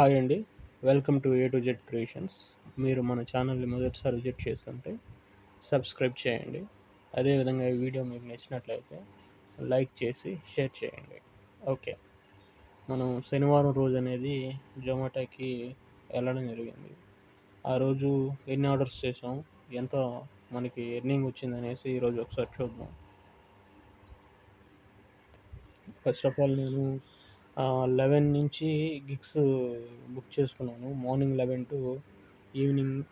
Hi అండి. Welcome to A to Z creations మీరు మన ఛానల్ని మొదటిసారి విజిట్ చేస్తుంటే సబ్స్క్రైబ్ చేయండి. అదేవిధంగా ఈ వీడియో మీకు నచ్చినట్లయితే లైక్ చేసి షేర్ చేయండి. ఓకే. మనం శనివారం రోజు అనేది జొమాటోకి వెళ్ళడం జరిగింది. ఆ రోజు ఎన్ని ఆర్డర్స్ చేసాం? ఎంత మనకి ఎర్నింగ్ వచ్చిందనేసి ఈరోజు ఒకసారి చూద్దాం. ఫస్ట్ ఆఫ్ ఆల్ నేను లెవెన్ నుంచి గిగ్స్ బుక్ చేసుకున్నాను. Morning eleven to evening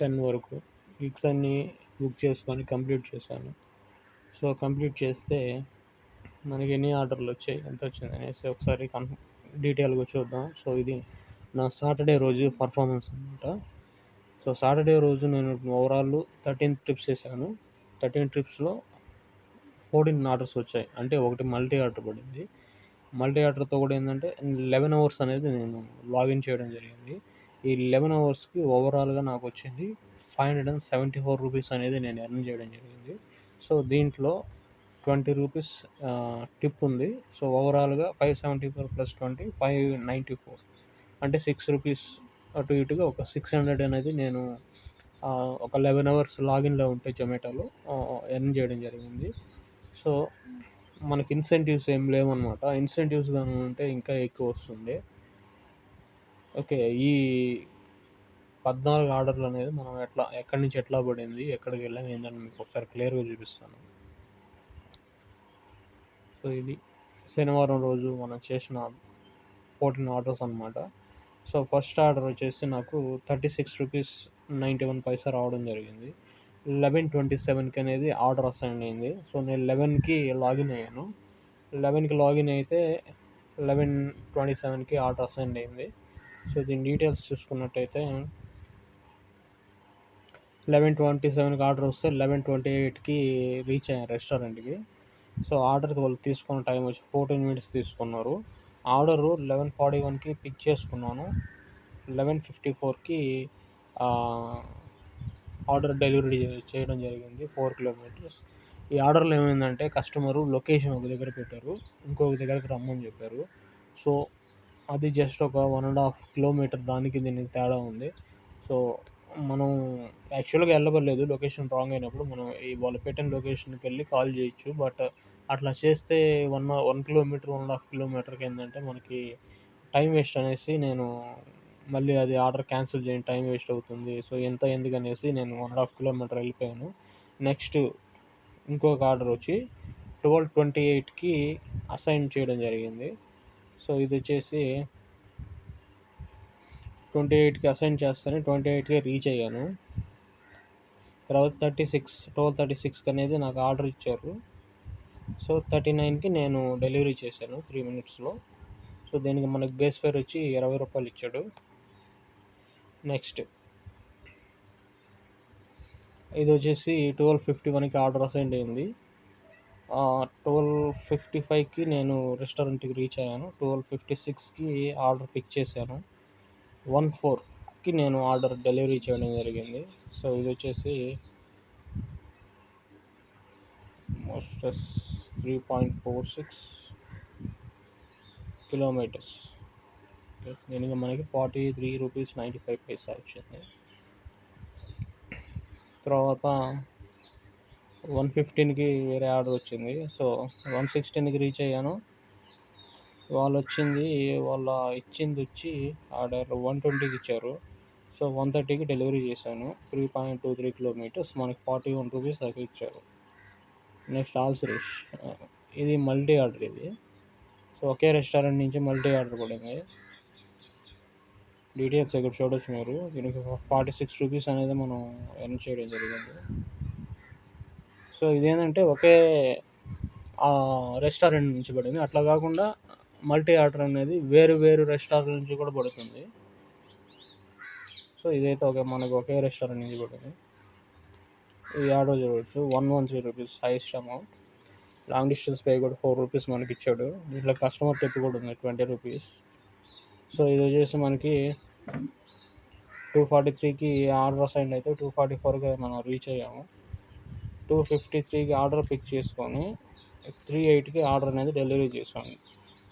ten వరకు గిగ్స్ అన్నీ బుక్ చేసుకొని కంప్లీట్ చేశాను. సో కంప్లీట్ చేస్తే మనకి ఎన్ని ఆర్డర్లు వచ్చాయి ఎంత వచ్చింది అనేసి ఒకసారి కన్ డీటెయిల్గా చూద్దాం. సో ఇది నా సాటర్డే రోజు పర్ఫార్మెన్స్ అనమాట సో సాటర్డే రోజు నేను ఓవరాల్ థర్టీన్ ట్రిప్స్ చేశాను. థర్టీన్ ట్రిప్స్లో ఫోర్టీన్ ఆర్డర్స్ వచ్చాయి. అంటే ఒకటి మల్టీ ఆర్డర్ పడింది. మల్టీ ఆర్డర్తో కూడా ఏంటంటే లెవెన్ అవర్స్ అనేది నేను లాగిన్ చేయడం జరిగింది. ఈ లెవెన్ అవర్స్కి ఓవరాల్గా నాకు వచ్చింది five hundred and seventy four rupees అనేది నేను ఎర్న్ చేయడం జరిగింది. సో దీంట్లో ట్వంటీ రూపీస్ టిప్ ఉంది. సో ఓవరాల్గా five seventy four plus twenty five ninety four. అంటే సిక్స్ రూపీస్ అటు ఇటుగా ఒక సిక్స్ హండ్రెడ్ అనేది నేను ఒక లెవెన్ అవర్స్ లాగిన్లో ఉంటే జొమాటోలో ఎర్న్ చేయడం జరిగింది. సో మనకి ఇన్సెంటివ్స్ ఏం లేవన్నమాట. ఇన్సెంటివ్స్ కానీ ఉంటే ఇంకా ఎక్కువ వస్తుంది ఓకే ఈ పద్నాలుగు ఆర్డర్లు అనేది మనం ఎట్లా ఎక్కడి నుంచి ఎట్లా పడింది ఎక్కడికి వెళ్ళాం ఏందని మీకు ఒకసారి క్లియర్గా చూపిస్తాను. సో ఇది శనివారం రోజు మనం చేసిన ఫోర్టీన్ ఆర్డర్స్ అనమాట సో ఫస్ట్ ఆర్డర్ వచ్చేసి నాకు thirty six rupees ninety one paisa రావడం జరిగింది. లెవెన్ ట్వంటీ సెవెన్కి అనేది ఆర్డర్ అసైన్ అయింది. సో నేను లెవెన్కి లాగిన్ అయ్యాను. లెవెన్కి లాగిన్ అయితే లెవెన్ ట్వంటీ సెవెన్కి ఆర్డర్ అసైన్ అయింది. సో దీని డీటెయిల్స్ చూసుకున్నట్టయితే లెవెన్ ట్వంటీ సెవెన్కి ఆర్డర్ వస్తే లెవెన్ ట్వంటీ ఎయిట్కి రీచ్ అయ్యాను రెస్టారెంట్కి. సో ఆర్డర్ వాళ్ళు తీసుకున్న టైం వచ్చి ఫోర్టీన్ మినిట్స్ తీసుకున్నారు. ఆర్డరు లెవెన్ ఫార్టీ వన్కి పిక్ చేసుకున్నాను. లెవెన్ ఫిఫ్టీ ఫోర్కి ఆర్డర్ డెలివరీ చేయడం జరిగింది ఫోర్ కిలోమీటర్స్. ఈ ఆర్డర్లో ఏమైందంటే కస్టమరు లొకేషన్ ఒక దగ్గర పెట్టారు ఇంకొక దగ్గరికి రమ్మని చెప్పారు. సో అది జస్ట్ ఒక వన్ అండ్ హాఫ్ కిలోమీటర్ దానికి దీనికి తేడా ఉంది. సో మనం యాక్చువల్గా వెళ్ళబడలేదు లొకేషన్ రాంగ్ అయినప్పుడు మనం ఈ వాళ్ళు పెట్టిన లొకేషన్కి వెళ్ళి కాల్ చేయొచ్చు. బట్ అట్లా చేస్తే one one kilometre one and half కిలోమీటర్కి ఏంటంటే మనకి టైం వేస్ట్ అనేసి నేను మళ్ళీ అది ఆర్డర్ క్యాన్సిల్ చేయండి టైం వేస్ట్ అవుతుంది. సో ఎంత ఎందుకనేసి నేను వన్ అండ్ హాఫ్ కిలోమీటర్ వెళ్ళిపోయాను. నెక్స్ట్ ఇంకొక ఆర్డర్ వచ్చి ట్వెల్వ్ ట్వంటీ ఎయిట్కి అసైన్ చేయడం జరిగింది. సో ఇది వచ్చేసి ట్వంటీ ఎయిట్కి అసైన్ చేస్తాను. ట్వంటీ ఎయిట్కి రీచ్ అయ్యాను. తర్వాత థర్టీ సిక్స్ ట్వెల్వ్ థర్టీ సిక్స్కి అనేది నాకు ఆర్డర్ ఇచ్చారు. సో థర్టీ నైన్కి నేను డెలివరీ చేశాను త్రీ మినిట్స్లో సో దీనికి మనకి బేస్ ఫేర్ వచ్చి ఇరవై రూపాయలు ఇచ్చాడు. నెక్స్ట్. ఇది వచ్చేసి ట్వెల్వ్ ఫిఫ్టీ వన్కి ఆర్డర్ అసైన్ అయింది. ట్వెల్వ్ ఫిఫ్టీ ఫైవ్కి నేను రెస్టారెంట్కి రీచ్ అయ్యాను. ట్వెల్వ్ ఫిఫ్టీ సిక్స్కి ఆర్డర్ పిక్ చేశాను. వన్ ఫోర్కి నేను ఆర్డర్ డెలివరీ చేయడం జరిగింది. సో ఇది వచ్చేసి most three point four six kilometres. దీనికి మనకి forty three rupees ninety five paisa వచ్చింది. తర్వాత వన్ ఫిఫ్టీన్కి వేరే ఆర్డర్ వచ్చింది. సో వన్ సిక్స్టీన్కి రీచ్ అయ్యాను. వాళ్ళు వచ్చింది వాళ్ళ ఇచ్చింది వచ్చి ఆర్డర్ వన్ ట్వంటీకి ఇచ్చారు. సో వన్ థర్టీకి డెలివరీ చేశాను. Three point two three kilometres మనకి ఫార్టీ వన్ రూపీస్ దాకా ఇచ్చారు. నెక్స్ట్ ఆల్ సురేష్ ఇది మల్టీ ఆర్డర్ ఇది. సో ఒకే రెస్టారెంట్ నుంచి మల్టీ ఆర్డర్ పడింది. డీటెయిల్స్ ఇక్కడ చూడొచ్చు మీరు. దీనికి ఫార్టీ సిక్స్ రూపీస్ అనేది మనం ఎర్న్ చేయడం జరిగింది. సో ఇదేంటంటే ఒకే రెస్టారెంట్ నుంచి పడింది. అట్లా కాకుండా మల్టీ ఆర్డర్ అనేది వేరు వేరు రెస్టారెంట్ నుంచి కూడా పడుతుంది. సో ఇదైతే ఒక మనకు ఒకే రెస్టారెంట్ నుంచి పడింది. ఈ ఆర్డర్ చూడవచ్చు one one three rupees highest amount long distance pay కూడా ఫోర్ రూపీస్ మనకి ఇచ్చాడు. దీంట్లో కస్టమర్ టిప్ కూడా ఉంది ట్వంటీ రూపీస్ సో ఇది వచ్చేసి మనకి టూ ఫార్టీ త్రీకి ఆర్డర్ అసైన్ అయితే టూ ఫార్టీ ఫోర్కి మనం రీచ్ అయ్యాము. టూ ఫిఫ్టీ త్రీకి ఆర్డర్ పిక్ చేసుకొని త్రీ ఎయిట్కి ఆర్డర్ అనేది డెలివరీ చేసాము.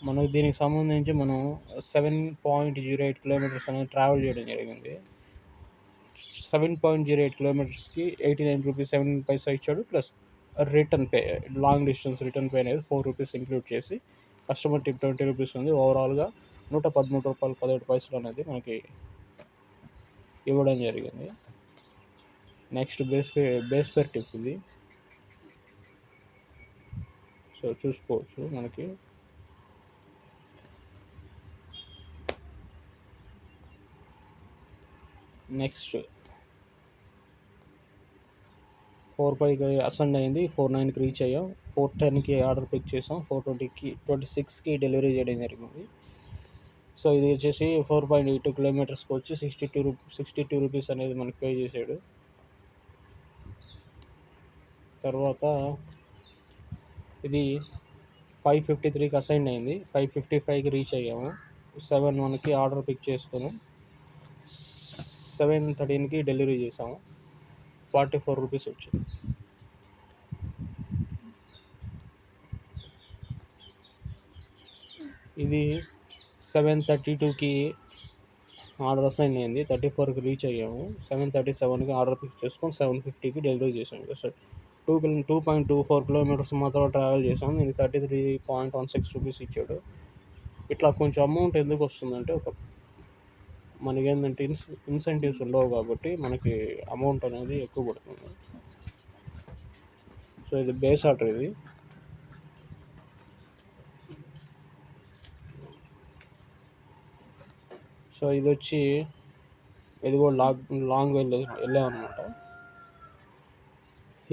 మనకు దీనికి సంబంధించి మనం seven point zero eight kilometres అనేది ట్రావెల్ చేయడం జరిగింది. Seven point zero eight కిలోమీటర్స్కి eighty nine rupees seven paisa ఇచ్చాడు. Plus return pay long distance return pay అనేది ఫోర్ రూపీస్ ఇంక్లూడ్ చేసి కస్టమర్ టిప్ ట్వంటీ రూపీస్ ఉంది. ఓవరాల్గా నూట పదమూడు రూపాయలు పదిహేడు పైసలు అనేది మనకి ఇవ్వడం జరిగింది. Next base fare base fare tip ఇది. సో చూసుకోవచ్చు మనకి. నెక్స్ట్ ఫోర్ ఫైవ్కి అసెండ్ అయింది. ఫోర్ నైన్కి రీచ్ అయ్యాం. ఫోర్ టెన్కి ఆర్డర్ పిక్ చేసాం. ఫోర్ ట్వంటీకి ట్వంటీ సిక్స్కి డెలివరీ చేయడం జరిగింది. సో ఇది వచ్చేసి ఫోర్ పాయింట్ ఎయిట్ కిలోమీటర్స్కి వచ్చి సిక్స్టీ టూ రూ సిక్స్టీ టూ రూపీస్ అనేది మనకి పే చేసాడు. తర్వాత ఇది ఫైవ్ ఫిఫ్టీ త్రీకి అసైన్ అయింది. ఫైవ్ ఫిఫ్టీ ఫైవ్కి రీచ్ అయ్యాము. సెవెన్ వన్కి ఆర్డర్ పిక్ చేసుకుని సెవెన్ థర్టీన్కి డెలివరీ చేసాము. ఫార్టీ ఫోర్ రూపీస్ వచ్చింది. ఇది సెవెన్ థర్టీ టూకి ఆర్డర్ అసైన్ అయింది థర్టీ ఫోర్కి రీచ్ అయ్యాము. సెవెన్ థర్టీ సెవెన్కి ఆర్డర్ పిక్ చేసుకొని సెవెన్ ఫిఫ్టీకి డెలివరీ చేసాము just two kilo two point two four kilometres మాత్రం ట్రావెల్ చేసాము దీనికి thirty three point one six rupees ఇచ్చాడు. ఇట్లా కొంచెం అమౌంట్ ఎందుకు వస్తుందంటే ఒక మనకి ఏంటంటే ఇన్స్ ఇన్సెంటివ్స్ ఉండవు కాబట్టి మనకి అమౌంట్ అనేది ఎక్కువ పడుతుంది. సో ఇది బేస్ ఆర్డర్ ఇది. సో ఇది వచ్చి ఇది కూడా లాంగ్ లాంగ్ వెళ్ళి వెళ్ళామన్నమాట.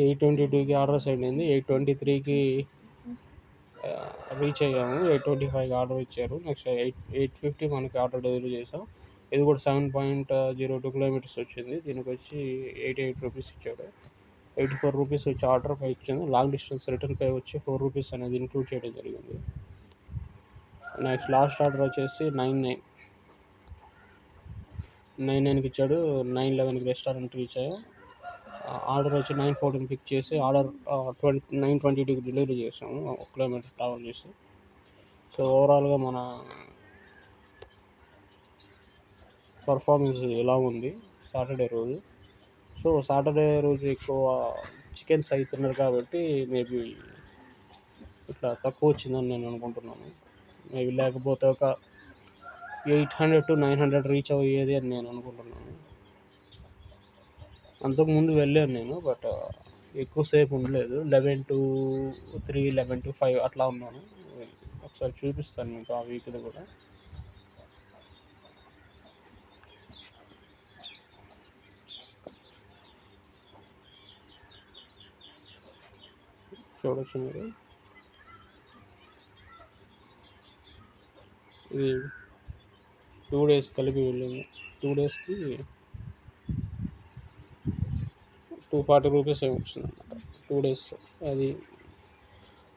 ఎయిట్ ట్వంటీ టూకి ఆర్డర్ సెండ్ అయింది. ఎయిట్ ట్వంటీ త్రీకి రీచ్ అయ్యాము. ఎయిట్ ట్వంటీ ఫైవ్కి ఆర్డర్ ఇచ్చారు. నెక్స్ట్ ఎయిట్ ఎయిట్ ఫిఫ్టీ మనకి ఆర్డర్ డెలివరీ చేసాం ఇది కూడా seven point zero two kilometres వచ్చింది. దీనికి వచ్చి ఎయిటీ ఎయిట్ రూపీస్ ఇచ్చాడు. ఎయిటీ ఫోర్ రూపీస్ వచ్చి ఆర్డర్ పై ఇచ్చింది లాంగ్ డిస్టెన్స్ రిటర్న్ పై వచ్చి ఫోర్ రూపీస్ అనేది ఇంక్లూడ్ చేయడం జరిగింది. నెక్స్ట్ లాస్ట్ ఆర్డర్ వచ్చేసి నైన్ నైన్ నైన్ నైన్కి ఇచ్చాడు. నైన్ లెవెన్కి రెస్టారెంట్ రీచ్ ఆర్డర్ వచ్చి నైన్ ఫోర్టీన్ పిక్ చేసి ఆర్డర్ ట్వంటీ నైన్ ట్వంటీ టూకి డెలివరీ చేసాము. ఒక కిలోమీటర్ ట్రావెల్ చేసి. సో ఓవరాల్గా మన పర్ఫార్మెన్స్ ఎలా ఉంది? సాటర్డే రోజు. సో సాటర్డే రోజు ఎక్కువ చికెన్స్ అవుతున్నారు కాబట్టి మేబీ ఇట్లా తక్కువ వచ్చిందని నేను అనుకుంటున్నాను. మేబీ లేకపోతే ఒక eight hundred to nine hundred reach అయ్యేది అని నేను అనుకుంటున్నాను. అంతకుముందు వెళ్ళాను నేను బట్ ఎక్కువసేపు ఉండలేదు. Eleven to three eleven to five అట్లా ఉన్నాను. ఒకసారి చూపిస్తాను మీకు ఆ వీక్ది కూడా. చూడొచ్చు మీరు. ఇది టూ డేస్ కలిపి వెళ్ళింది. టూ డేస్కి టూ ఫార్టీ రూపీస్ ఏమి వచ్చింది అనమాట టూ డేస్ అది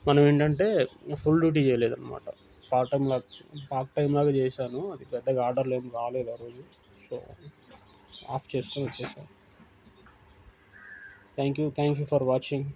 మనం ఏంటంటే ఫుల్ డ్యూటీ చేయలేదన్నమాట. పార్ట్ టైం లాగా పార్ట్ టైం లాగా చేశాను. అది పెద్దగా ఆర్డర్లు ఏం రాలేదు ఆ రోజు. సో ఆఫ్ చేసుకొని వచ్చేసాను. Thank you thank you for watching.